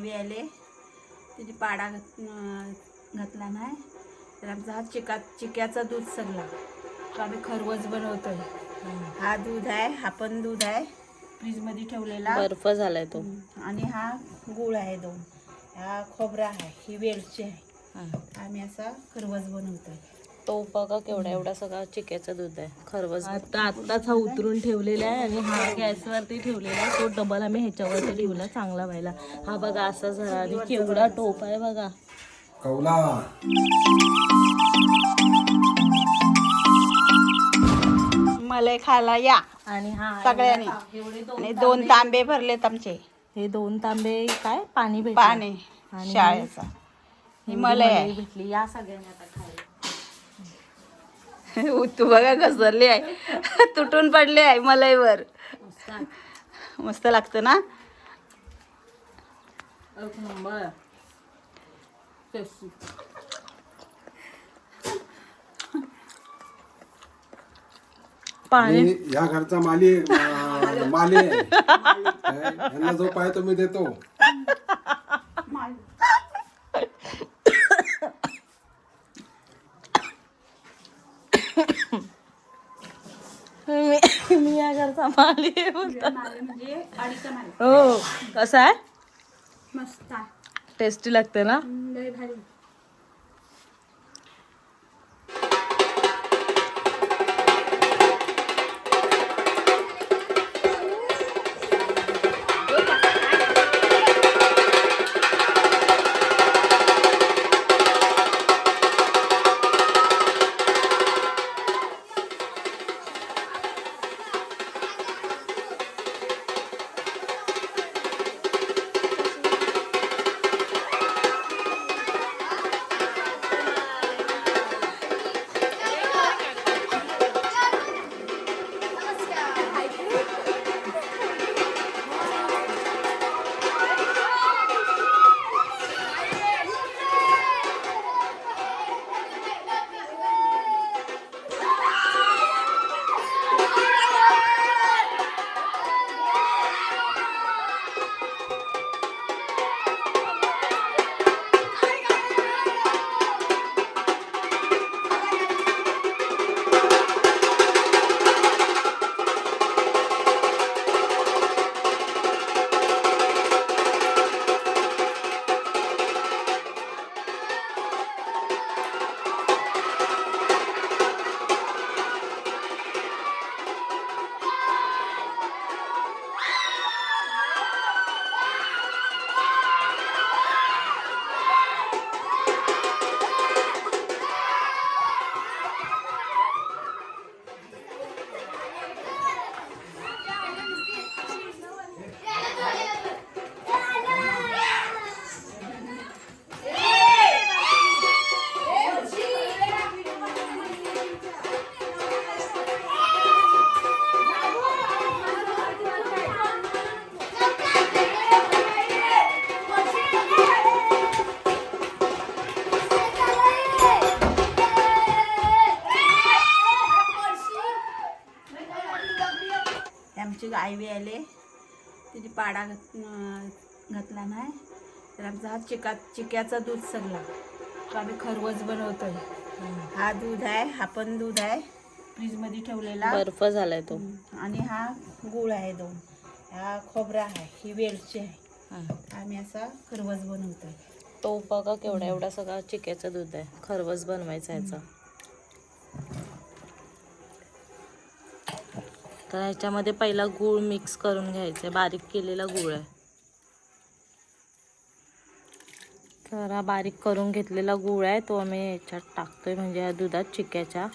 बी आले. तिने पाडा घातला नाही. तर आमचा हा चिका चिक्याचा दूध सगळा. तो आम्ही खरवस बनवतोय. हा दूध आहे हा पण दूध आहे. फ्रीजमध्ये ठेवलेला. बर्फ झालाय तो. आणि हा गुळ आहे दोन. हा खोबरा आहे ही वेलची आहे. आम्ही असा खरवस बनवतोय. तो बघा केवढा एवढा सगळा चिक्याचं दूध आहे. खरवस आता आत्ताच हा उतरून ठेवलेला आहे आणि हा गॅसवरती ठेवलेला आहे. तो डबल आम्ही ह्याच्यावरती ठेवला चांगला व्हायला. हा बघा असा झाला आणि केवढा टोप आहे बघा. कौला. मलई खायला या. आणि हा सगळ्यांनी. एवढे दोन आणि दोन तांबे भरलेत आमचे. हे दोन तांबे काय? पाणी भेटलं. पाणी. आणि शाळेचा. ही मलाई आहे. भेटली. या सगळ्यांनी आता खायला. तू बघा घसरली आहे. तुटून पडले आहे मलईवर मस्त लागतं ना? पाणी. या घरचा माली माली? यांना जो पाहिजे तो मी देतो. मी या घरचा माली आहे बोलतात. म्हणजे अडीचा हो कसं आहे? मस्त टेस्टी लागते ना? लय भारी. बी आले. तिने पाडा घातला नाही. तर आमचा हा चिका चिक्याचा दूध सगळा. तो आम्ही खरवस बनवतोय. हा दूध आहे हा पण दूध आहे. फ्रीजमध्ये ठेवलेला. बर्फ झालाय तो. आणि हा गुळ आहे दोन. हा खोबरा आहे ही वेलची आहे. आम्ही असा खरवस बनवतोय. तो बघा केवढा एवढा सगळा चिक्याचं दूध आहे. खरवस बनवायचा ह्याचा. तर ह्याच्यामध्ये पहिला गूळ मिक्स करून घ्यायचा बारीक केलेला गूळ आहे. तर हा बारीक करून घेतलेला गूळ आहे. तो आम्ही ह्याच्यात टाकतोय म्हणजे या दुधात चिक्याच्या.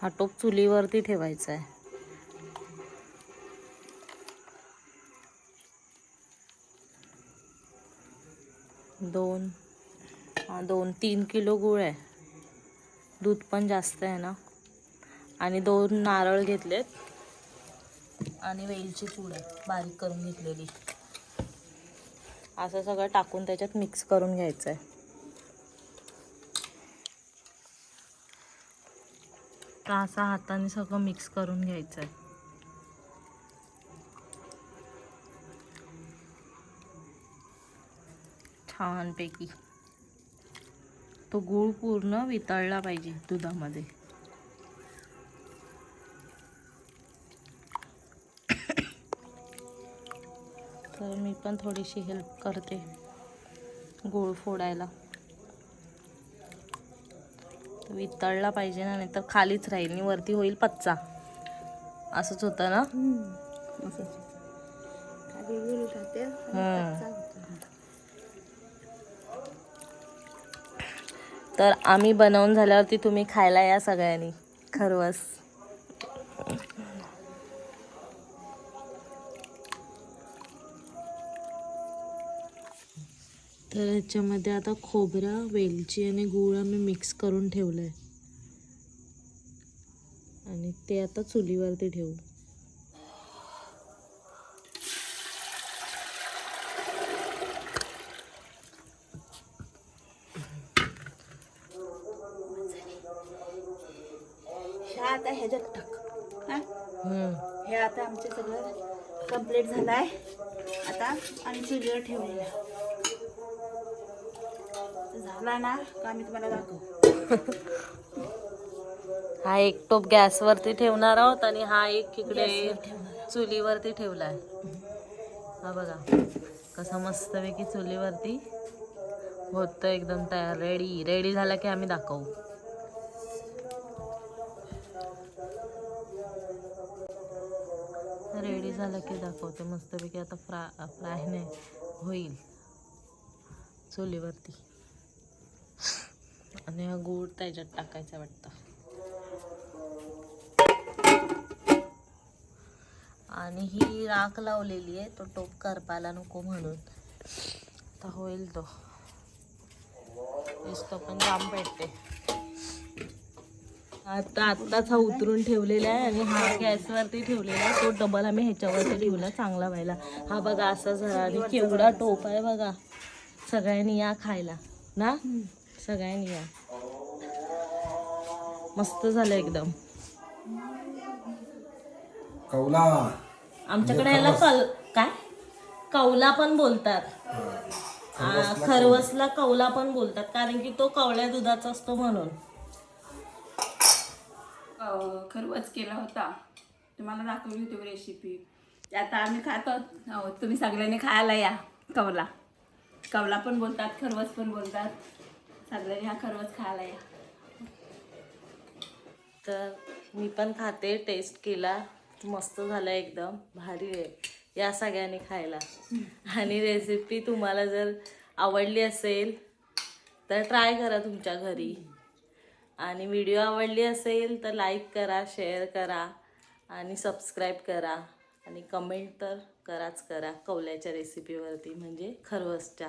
हा टोप चुलीवरती ठेवायचा आहे. दोन दोन तीन किलो गूळ आहे. दूध पण जास्त आहे ना. आणि दोन नारळ घेतलेत. आणि वेलची पूड आहे बारीक करून घेतलेली. असं सगळं टाकून त्याच्यात मिक्स करून घ्यायचं आहे तर असं हाताने सगळं मिक्स करून घ्यायचं आहे छानपैकी. तो गूळ पूर्ण वितळला पाहिजे दुधामध्ये. तर मी पण थोडीशी हेल्प करते गूळ फोडायला. वितळला पाहिजे ना नाही तर खालीच राहील आणि वरती होईल पच्चा. असंच होतं ना. तर आम्ही बनवून झाल्यावरती तुम्ही खायला या सगळ्यांनी. खरवस. तर ह्याच्यामध्ये आता खोबरं वेलची आणि गूळ आम्ही मिक्स करून ठेवलं आहे आणि ते आता चुलीवरती ठेवू. हे आता ह्याच्यात टाक. हा. हे आता आमचे सगळं कंप्लीट झालं आहे आता आणि चुलीवर ठेवलेलं आहे. ना का आम्ही तुम्हाला दाखवू? हा एक टोप गॅसवरती ठेवणार आहोत आणि हा एक इकडे. चुलीवरती ठेवलाय. हा बघा कसा मस्तपैकी चुलीवरती होत एकदम तयार. रेडी रेडी झाला की आम्ही दाखवू. रेडी झाला की दाखवते मस्तपैकी. आता फ्रा फ्रायने होईल चुलीवरती. आणि हा गूळ त्याच्यात टाकायचा वाटतं. आणि ही राख लावलेली आहे तो टोप करपायला नको म्हणून. आता होईल तो. दिसतो पण जाम पेटते. आता आत्ताच हा उतरून ठेवलेला आहे आणि हा गॅसवरती ठेवलेला आहे. तो डबल आम्ही ह्याच्यावरती ठेवला चांगला व्हायला. हा बघा असा झाला आणि केवढा टोप आहे बघा. सगळ्यांनी या खायला. ना? सगळ्यांनी या. मस्त झालं एकदम. कौला. आमच्याकडे याला कल काय? कौला पण बोलतात. आ, खरवसला कौला पण बोलतात कारण की तो कवळ्या दुधाचा असतो म्हणून. अं, खरवच केला होता. तुम्हाला दाखवली होती रेसिपी आता आम्ही खातो. अहो, तुम्ही सगळ्यांनी खायला या कवला कवला पण बोलतात खरवस पण बोलतात. सगळ्यांनी हा खरवस खायला या. तर मी पण खाते टेस्ट केला. मस्त झाला एकदम. भारी आहे. या सगळ्यांनी खायला. आणि रेसिपी तुम्हाला जर आवडली असेल तर ट्राय करा तुमच्या घरी. आणि व्हिडिओ आवडली असेल तर लाईक करा शेअर करा. आणि सबस्क्राईब करा. आणि कमेंट तर कराच करा कवल्याच्या रेसिपीवरती म्हणजे खरवसच्या.